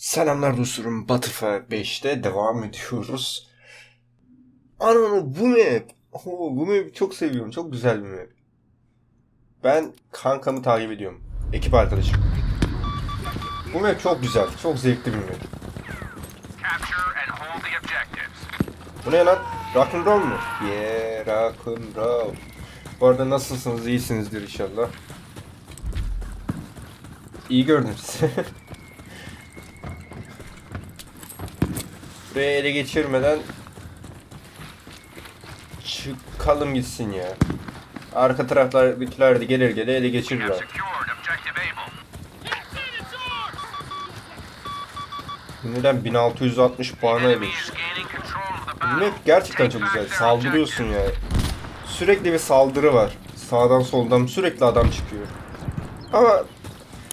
Selamlar dostlarım. Batıfa 5'te devam ediyoruz. Ananı bu map. Oo, bu map çok seviyorum. Çok güzel bir map. Ben kankamı takip ediyorum. Ekip arkadaşım. Bu map çok güzel. Çok zevkli bir map. Bu ne lan? Rock'n'roll mu? Yeah, rock'n'roll. Bu arada nasılsınız? İyisinizdir inşallah. İyi gördüm sizi. Buraya ele geçirmeden çıkalım gitsin ya. Arka taraflardakiler de gelir gelir ele Able. Neden 1660 puana battle. map gerçekten çok güzel. Saldırıyorsun ya. Sürekli bir saldırı var. Sağdan soldan sürekli adam çıkıyor. Ama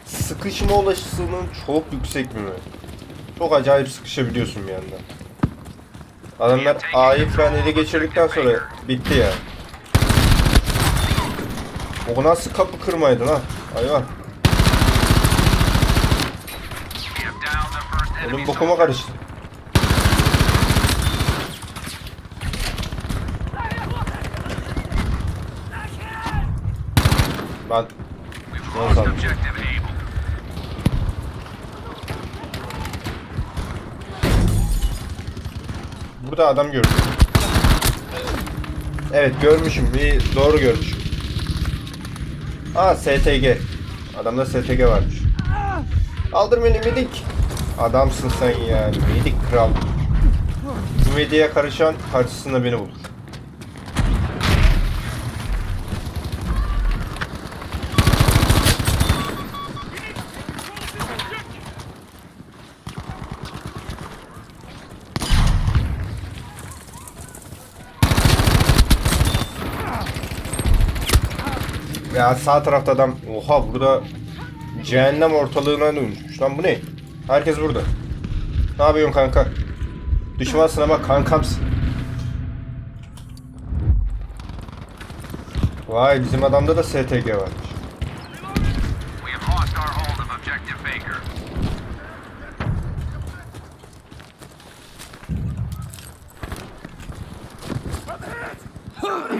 sıkışma olasılığının çok yüksek bir. Çok acayip sıkışabiliyorsun bir yandan. Adamlar A'yı falan ele geçirdikten sonra bitti ya. O nasıl kapı kırmaydı lan? Hayvan. Elim bokuma karıştı. Ben We've Well burada adam gördüm. Evet görmüşüm. Bir doğru görmüşüm. Aa STG. Adamda STG varmış. Aldır beni medik. Adamsın sen yani. Medik kral. Bu medyaya karışan karşısında beni bulur. Ya sağ tarafta adam. Oha burada cehennem ortalığına dönüşmüş. Lan bu ne? Herkes burada. Ne yapıyorsun kanka? Düşmansın ama kankamsın. Vay bizim adamda da STG varmış.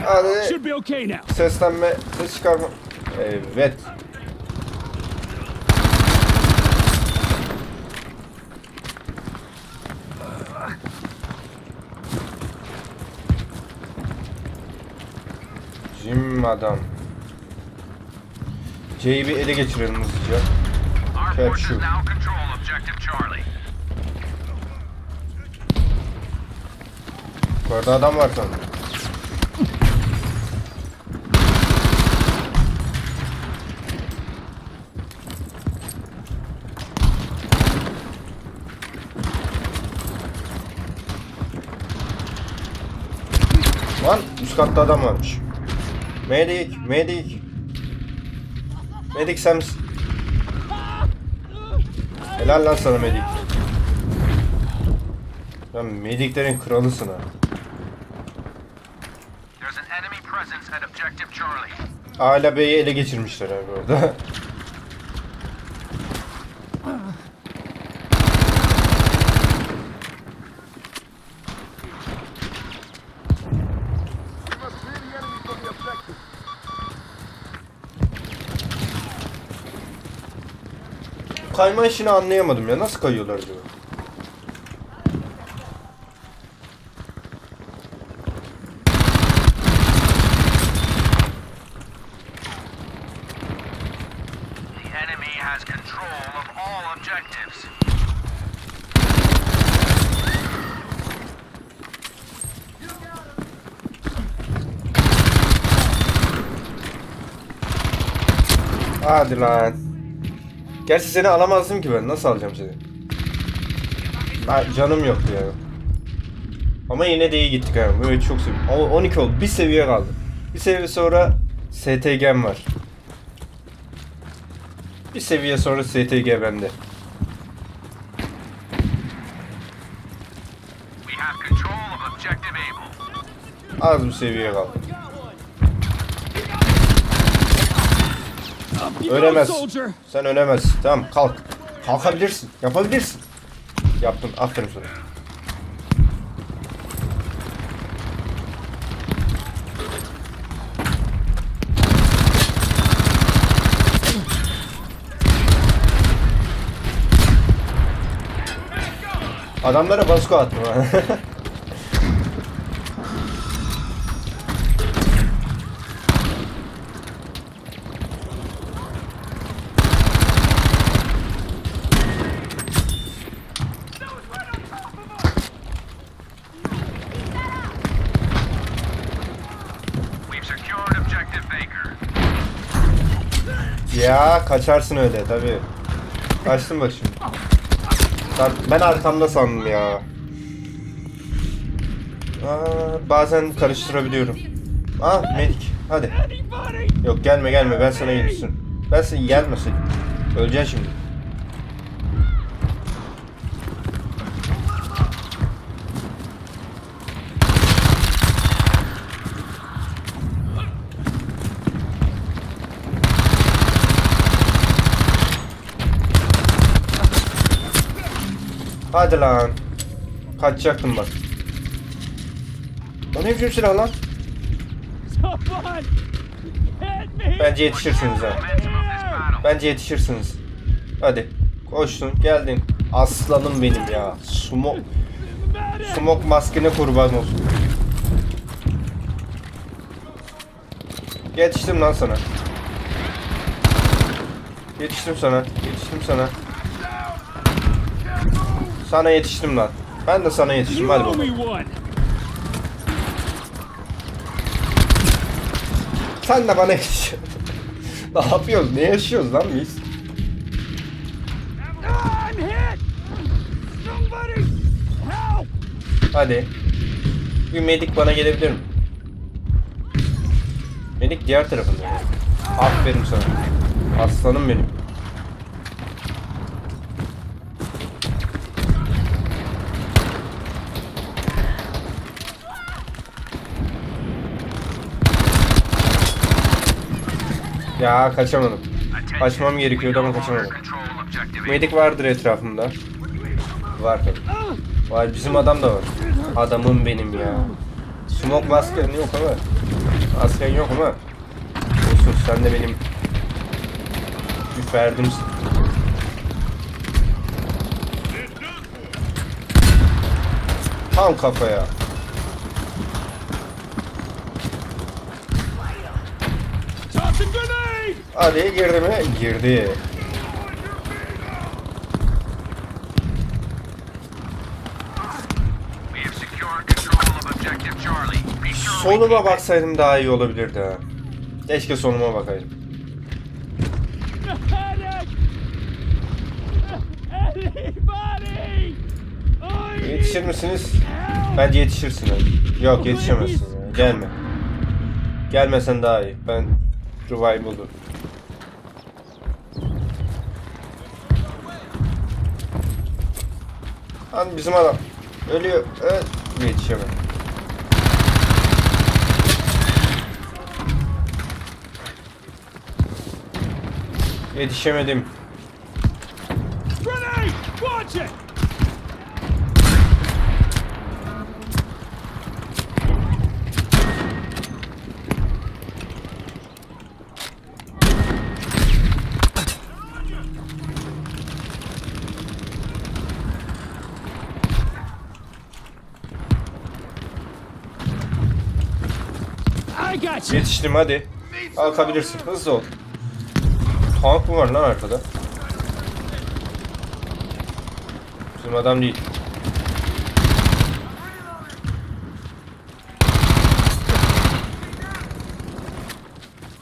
Hadi Should be okay now. seslenme, ses çıkarma. Evet. Jim adam. C'yi bir ele geçirelim hızlıca. Charlie. Yukarıda adam var sanırım. Lan üst katta adam varmış. Medik, medik. Medik sen misin? Helal lan sana medik. Sen mediklerin kralısın ha. Hala Bey'i ele geçirmişler abi orada. Kayma işini anlayamadım ya. Nasıl kayıyorlar acaba? Hadi lan. Gerçi seni alamazdım ki ben. Nasıl alacağım seni? Ha, canım yoktu yani. Ama yine de iyi gittik abi. Böyle çok seviyorum. O- 12 oldu. Bir seviye kaldı. Bir seviye sonra STG'm var. Bir seviye sonra STG bende. Az bir seviye kaldı. Ölemez. Sen ölemezsin. Tamam kalk. Kalkabilirsin. Yapabilirsin. Yaptın. Aferin sana. Adamlara baskı attım kaçarsın öyle tabii. Kaçtın bak şimdi. Ben, arkamda sandım ya. Aa, bazen karıştırabiliyorum. Ah medik. Hadi. Yok gelme gelme ben sana yetişsin. Ben sana gelmesin. Öleceksin şimdi. Hadi lan. Kaçacaktım bak. O ne biçim silah lan? Bence yetişirsiniz ha. Bence yetişirsiniz. Hadi. Koştun, geldin. Aslanım benim ya. Smoke, smoke maskene kurban olsun. Yetiştim lan sana. Yetiştim sana. Yetiştim sana. Sana yetiştim lan. Ben de sana yetiştim. Hadi bakalım. Sen de bana yetişiyorsun. ne yapıyoruz? Ne yaşıyoruz lan biz? Hadi. Bir medik bana gelebilir mi? Medik diğer tarafında. Aferin sana. Aslanım benim. Ya kaçamadım. Kaçmam gerekiyordu ama kaçamadım. Medik vardır etrafımda. Var tabii. Var bizim adam da var. Adamım benim ya. Smoke masken yok ama. Masken yok ama. Olsun sen de benim bir ferdimsin. Tam kafaya. Tossing grenade! Hadi girdi mi? Girdi. Soluma baksaydım daha iyi olabilirdi ha. Keşke soluma bakaydım. Yetişir misiniz? Bence yetişirsin. Yok yetişemezsin ya. Gelme. Gelmesen daha iyi. Ben revive buldum. Lan bizim adam. Ölüyor. Öl. Yetişemem. Yetişemedim. Grenade! Watch it! Yetiştim hadi. Kalkabilirsin. Hızlı ol. Tank mı var lan arkada? Bizim adam değil.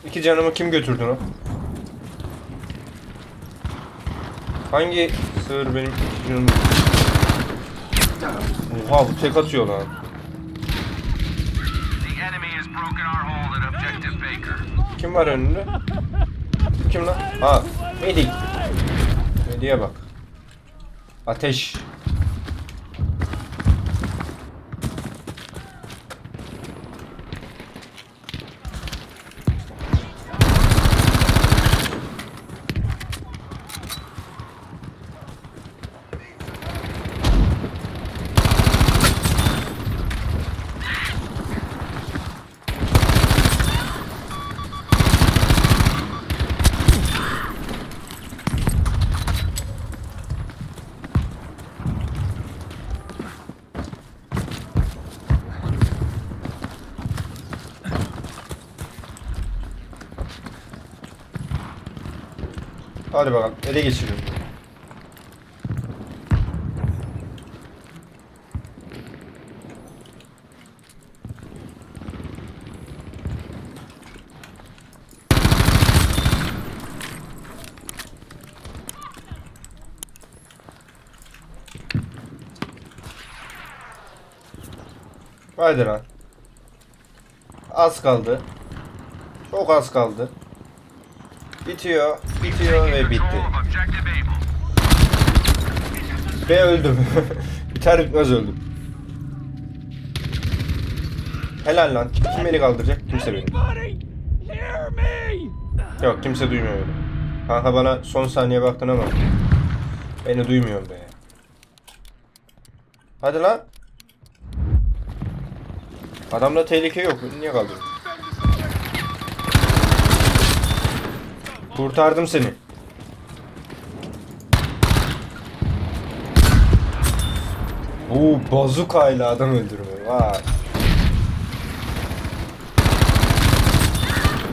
İki canımı kim götürdü lan? Hangi sığır benim iki canımı... Oha bu tek atıyor lan. Kim var önünde? Kim lan? Ha, Medik. Medik'e bak. Ateş. Hadi bakalım ele geçirin. Hadi lan. Az kaldı. Çok az kaldı. Bitiyor, bitiyor ve bitti. Ve öldüm. Biter bitmez öldüm. Helal lan. Kim beni kaldıracak? Kimse beni. Yok kimse duymuyor beni. Kanka bana son saniye baktın ama. Beni duymuyorsun be. Hadi lan. Adamda tehlike yok. Niye kaldın? Kurtardım seni. Oo bazuka ile adam öldürme. Vay.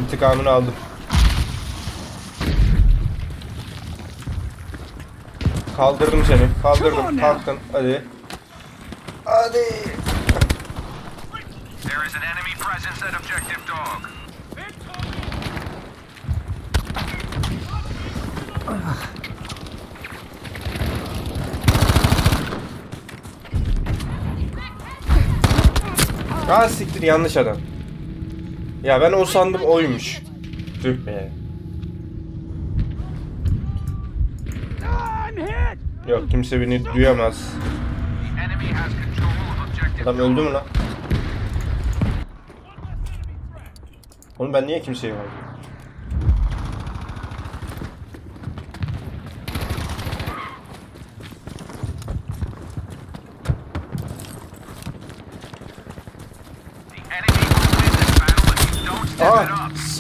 İntikamını aldım. Kaldırdım seni. Kaldırdım. Kalktın. Hadi. Hadi. There is an enemy presence at objective dog. Ha siktir yanlış adam. Ya ben o sandım oymuş. Tüh be. Yok kimse beni duyamaz. Adam öldü mü lan? Oğlum ben niye kimseyi var?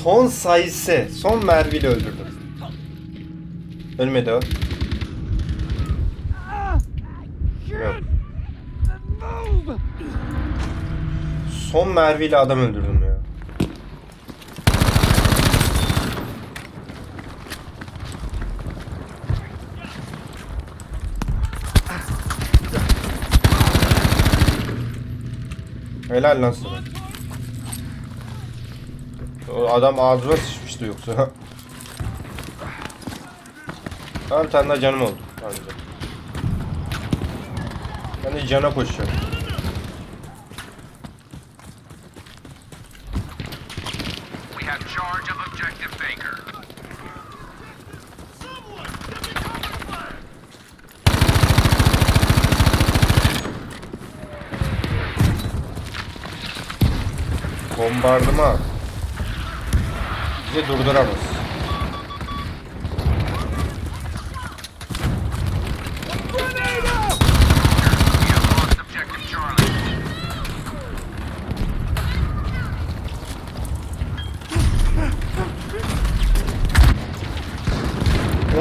Son sayısı. Son mermiyle öldürdüm. Ölmedi o. Yok. Son mermiyle adam öldürdüm ya. Helal lan sana. O adam ağzına sıçmıştı yoksa. Tamam tane daha canım oldu. Anca. Ben de cana koşacağım. We Bizi durduramaz.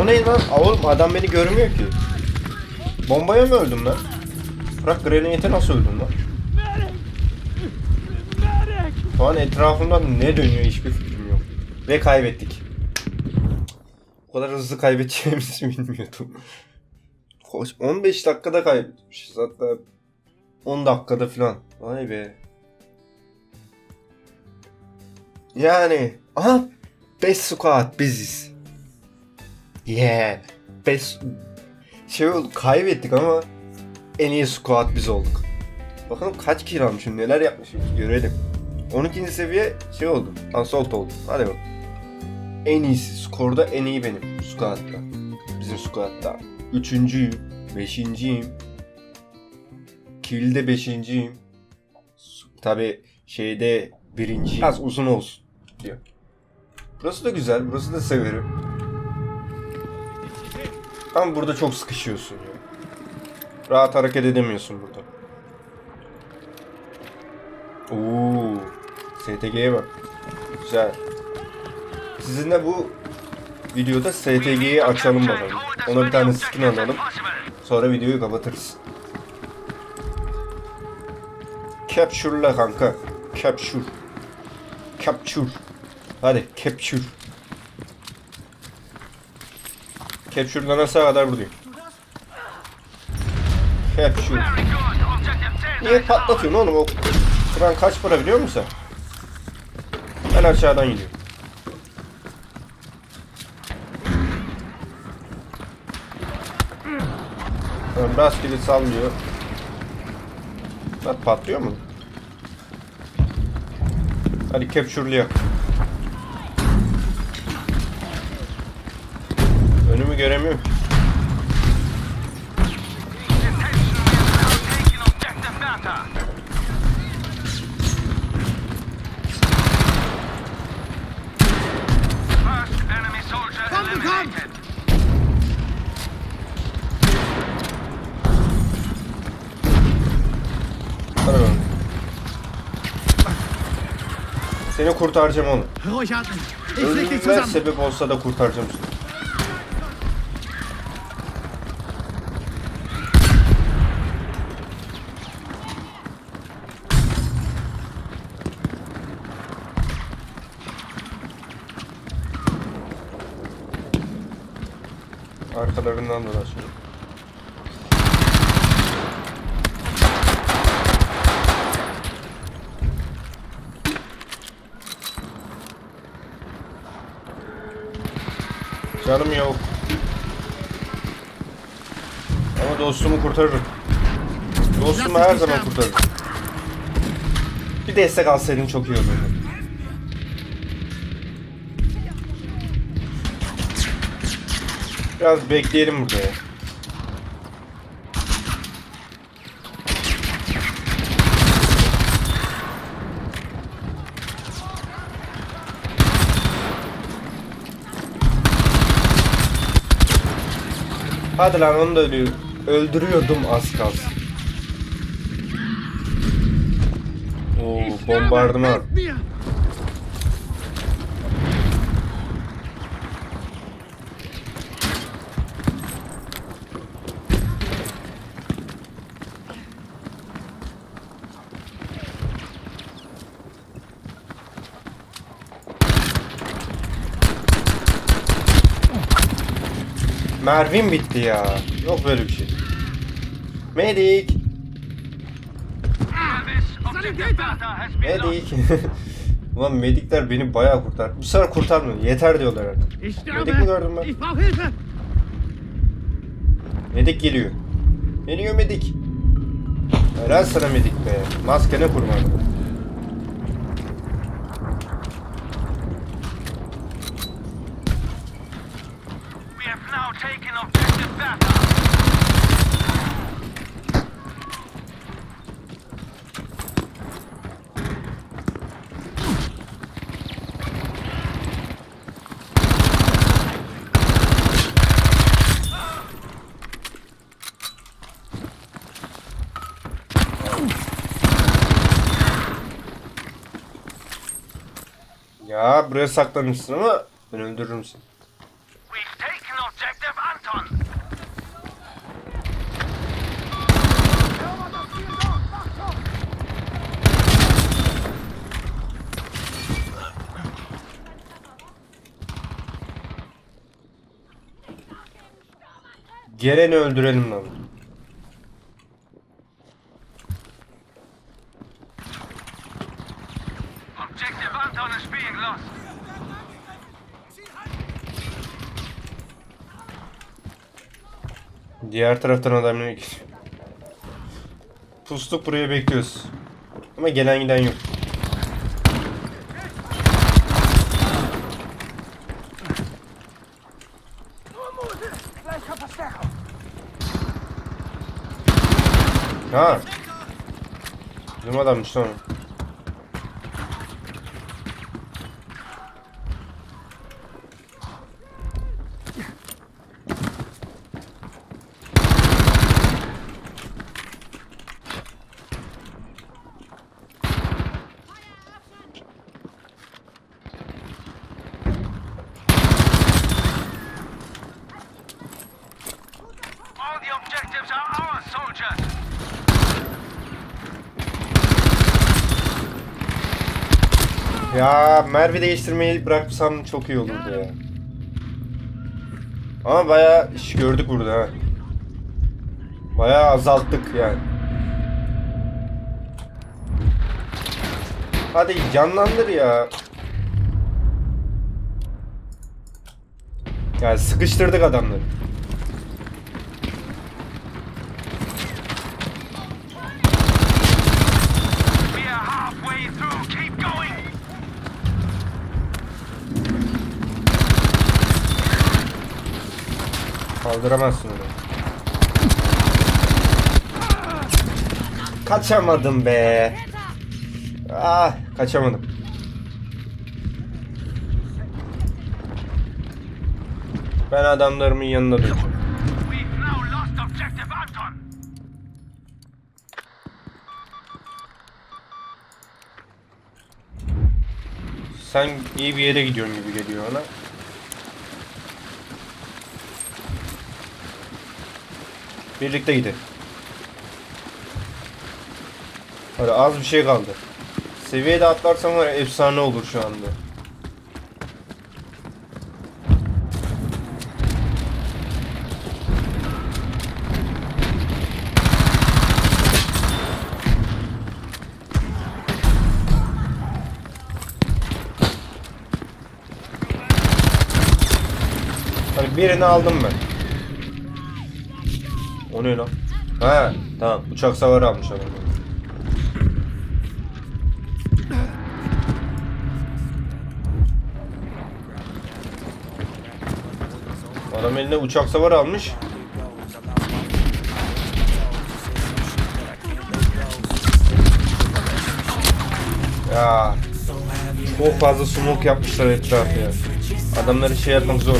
O ne lan? Aa, Oğlum adam beni görmüyor ki. Bombaya mı öldüm lan? Bırak grenade'e nasıl öldüm lan? Şu an etrafımda ne dönüyor hiçbir. Ve kaybettik. O kadar hızlı kaybedeceğimizi bilmiyordum. Hoş, 15 dakikada kaybetmişiz hatta 10 dakikada falan. Vay be. Yani aha Best Squad biziz. Yeah. Best şey oldu kaybettik ama en iyi squad biz olduk. Bakalım kaç kill almışım neler yapmışım görelim. 12. seviye şey oldum. Assault oldum. Hadi bakalım. En iyisi. Skorda en iyi benim. Squad'da. Bizim squad'da. Üçüncüyüm. Beşinciyim. Kill'de beşinciyim. Tabi şeyde birinci. Az uzun olsun diyor. Burası da güzel. Burası da severim. Ama burada çok sıkışıyorsun ya. Rahat hareket edemiyorsun burada. Oo, STG'ye bak. Güzel. Sizinle bu videoda STG'yi açalım bakalım. Ona bir tane skin alalım. Sonra videoyu kapatırız. Capture'la kanka. Capture. Capture. Hadi capture. Capture'lanana kadar buradayım. Capture. Very good. Objective 10 Niye patlatıyorsun oğlum? O tren kaç para biliyor musun sen? Ben aşağıdan gidiyorum. Tamam, rastgele sallıyor. Bak patlıyor mu? Hadi capture'layak. Önümü göremiyorum. Seni kurtaracağım Ölümüne zusammen. sebep olsa da kurtaracağım seni. Arkalarından dolaşıyor. Canım yok. Ama dostumu kurtarırım. Dostumu her zaman kurtarırım. Bir destek alsaydın çok iyi olurdu. Biraz bekleyelim burada ya. Hadi lan onu da ölüyor. Öldürüyordum az kalsın. Oo, bombardıman. Mervin bitti ya. Yok böyle bir şey. Medik. Medik. Ulan medikler beni bayağı kurtar. Bu sefer kurtarmıyor. Yeter diyorlar artık. Medik mi gördüm ben? Medik geliyor. Geliyor medik. Helal sana medik be. Maskene kurban. Buraya saklanmışsın ama ben öldürürüm seni. Geleni öldürelim lan. Objective Anton is being lost. Diğer taraftan adamlar. Pustuk buraya bekliyoruz. Ama gelen giden yok. Ha. Bizim adammış lan. Ya Merve değiştirmeyi bıraksam çok iyi olurdu ya. Ama bayağı iş gördük burada ha. Bayağı azalttık yani. Hadi canlandır ya. Yani sıkıştırdık adamları. Kaldıramazsın onu. Kaçamadım be. Ah, kaçamadım. Ben adamlarımın yanına döneceğim. Sen iyi bir yere gidiyorsun gibi geliyor ona. Birlikte gidelim. Hadi az bir şey kaldı. Seviyede atlarsam var ya efsane olur şu anda. Hadi birini aldım ben. O ne lan? Ha tamam uçak savarı almış adam. Adam eline uçak savarı almış. Ya çok fazla smoke yapmışlar etrafı ya. Adamları şey yapmak zor.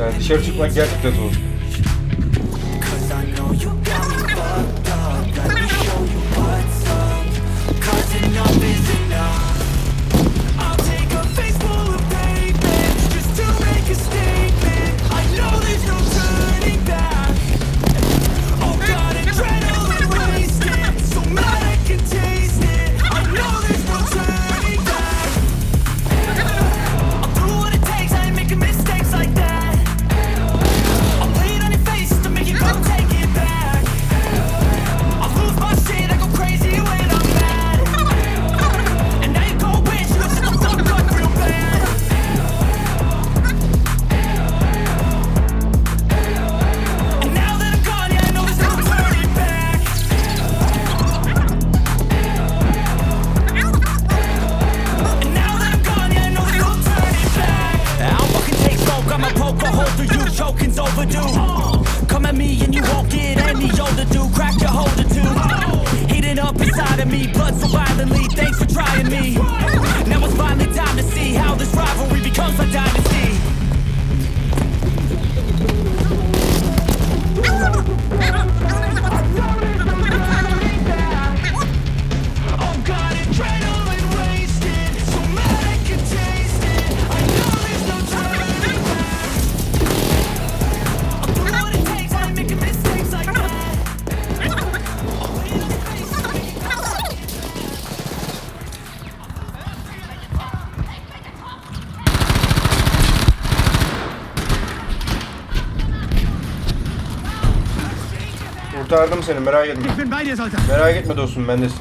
Yani dışarı çıkmak gerçekten zor. Kurtardım seni merak etme. Ich bin bei dir, Soldat. Merak etme dostum bendesin.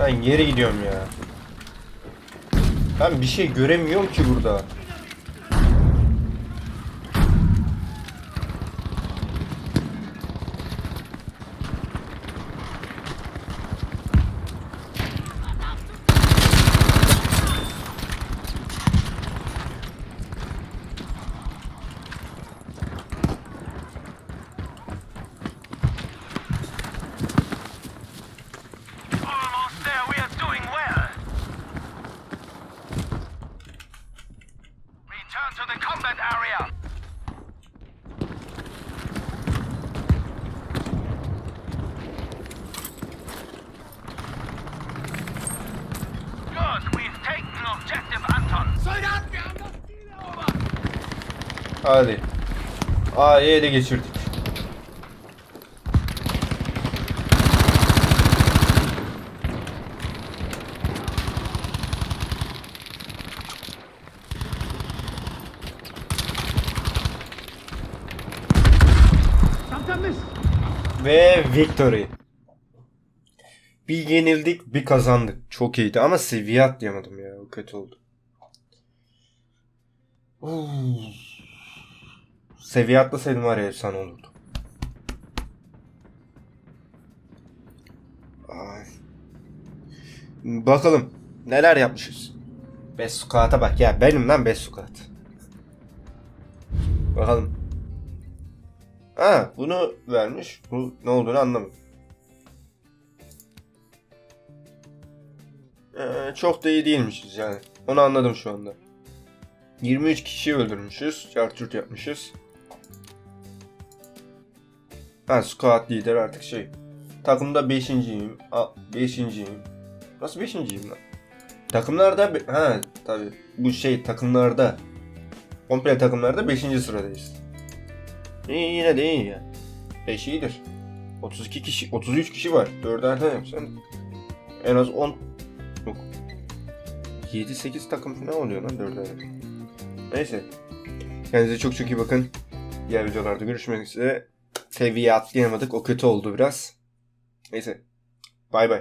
Ben geri gidiyorum ya. Ben bir şey göremiyorum ki burada. Hadi. A'ye de geçirdik. Ve victory. Bir yenildik bir kazandık. Çok iyiydi ama seviye atlayamadım ya. O kötü oldu. Ooh. Seviye atlasaydım var ya efsane olurdu. Ay. Bakalım neler yapmışız. Best squat'a bak ya benim lan best squat. Bakalım. Ha bunu vermiş. Bu ne olduğunu anlamadım. Ee, çok da iyi değilmişiz yani. Onu anladım şu anda. 23 kişi öldürmüşüz. Çarçurt yapmışız. Ha squad lider artık şey. Takımda 5.yim. 5.yim. Nasıl 5.yim lan? Takımlarda ha tabi bu şey takımlarda komple takımlarda 5. sıradayız. İyi yine de iyi ya. 5 iyidir. 32 kişi 33 kişi var. 4'erden yapsan en az 10 yok. 7-8 takım ne oluyor lan 4'erden? Neyse. Kendinize çok çok iyi bakın. Diğer videolarda görüşmek üzere. Seviye atlayamadık. O kötü oldu biraz. Neyse. Bay bay.